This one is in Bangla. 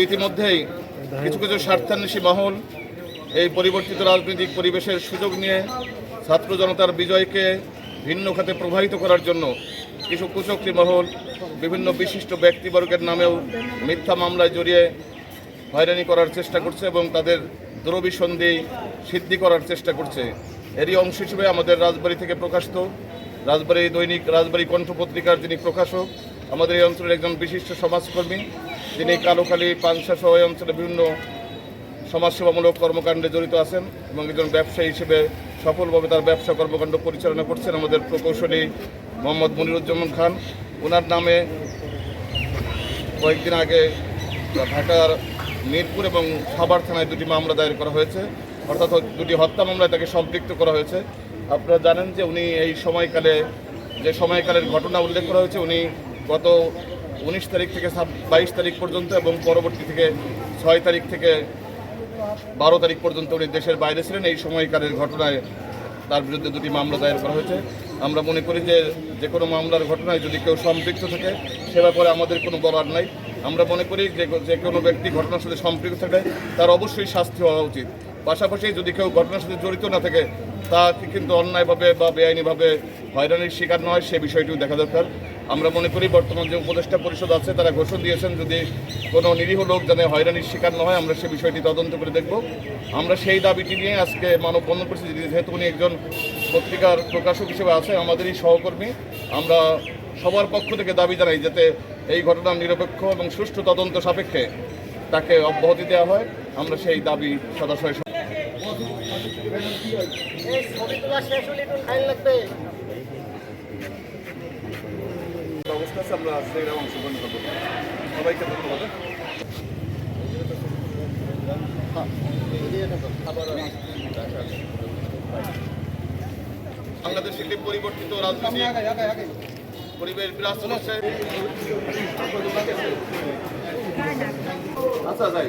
ইতিমধ্যেই কিছু কিছু স্বার্থান্বেষী মহল এই পরিবর্তিত রাজনৈতিক পরিবেশের সুযোগ নিয়ে ছাত্র জনতার বিজয়কে ভিন্ন খাতে প্রবাহিত করার জন্য কিছু কুচক্রী মহল, বিভিন্ন বিশিষ্ট ব্যক্তিবর্গের নামেও মিথ্যা মামলায় জড়িয়ে হয়রানি করার চেষ্টা করছে এবং তাদের দ্রবিসন্ধি সিদ্ধি করার চেষ্টা করছে। এরই অংশ হিসেবে আমাদের রাজবাড়ি থেকে প্রকাশিত রাজবাড়ি দৈনিক রাজবাড়ী কণ্ঠ পত্রিকার যিনি প্রকাশক, আমাদের এই অঞ্চলের একজন বিশিষ্ট সমাজকর্মী যিনি কালোখালী পানসা সহ এই অঞ্চলে বিভিন্ন সমাজসেবামূলক কর্মকাণ্ডে জড়িত আছেন এবং একজন ব্যবসায়ী হিসেবে সফলভাবে তার ব্যবসা কর্মকাণ্ড পরিচালনা করছেন আমাদের প্রকৌশলী মোহাম্মদ মনিরুজ্জামান খান। ওনার নামে কয়েকদিন আগে ঢাকার মিরপুর এবং সাভার থানায় দুটি মামলা দায়ের করা হয়েছে। অর্থাৎ দুটি হত্যা মামলায় তাকে সম্পৃক্ত করা হয়েছে। আপনারা জানেন যে উনি এই সময়কালে যে সময়কালের ঘটনা উল্লেখ করা হয়েছে, উনি গত উনিশ তারিখ থেকে বাইশ তারিখ পর্যন্ত এবং পরবর্তী থেকে ছয় তারিখ থেকে বারো তারিখ পর্যন্ত উনি দেশের বাইরে ছিলেন। এই সময়কালের ঘটনায় তার বিরুদ্ধে দুটি মামলা দায়ের করা হয়েছে। আমরা মনে করি যে যে কোনো মামলার ঘটনায় যদি কেউ সম্পৃক্ত থাকে, সে ব্যাপারে আমাদের কোনো বলার নাই। আমরা মনে করি যে যে কোনো ব্যক্তি ঘটনার সাথে সম্পৃক্ত থাকে তার অবশ্যই শাস্তি হওয়া উচিত। পাশাপাশি যদি কেউ ঘটনার সাথে জড়িত না থাকে তা কিন্তু অন্যায়ভাবে বা বেআইনিভাবে হয়রানির শিকার নয়, সে বিষয়টিও দেখা দরকার। আমরা মনে করি বর্তমান যে উপদেষ্টা পরিষদ আছে, তারা ঘোষণা দিয়েছেন যদি কোনো নিরীহ লোক যেন হয়রানির শিকার না হয়, আমরা সে বিষয়টি তদন্ত করে দেখব। আমরা সেই দাবিটি নিয়ে আজকে মানববন্ধন করছি যেহেতু উনি একজন পত্রিকার প্রকাশক হিসেবে আছে, আমাদেরই সহকর্মী, আমরা সবার পক্ষ থেকে দাবি জানাই যাতে এই ঘটনার নিরপেক্ষ এবং সুষ্ঠু তদন্ত সাপেক্ষে তাকে অব্যাহতি দেওয়া হয়। আমরা সেই দাবি সদাশয় অবস্থা আছে, আমরা সেই অংশগ্রহণ করব। সবাইকে ধন্যবাদ। বাংলাদেশ একটি পরিবর্তিত রাজনৈতিক পরিবেশ বিরাজ করছে। আচ্ছা যাই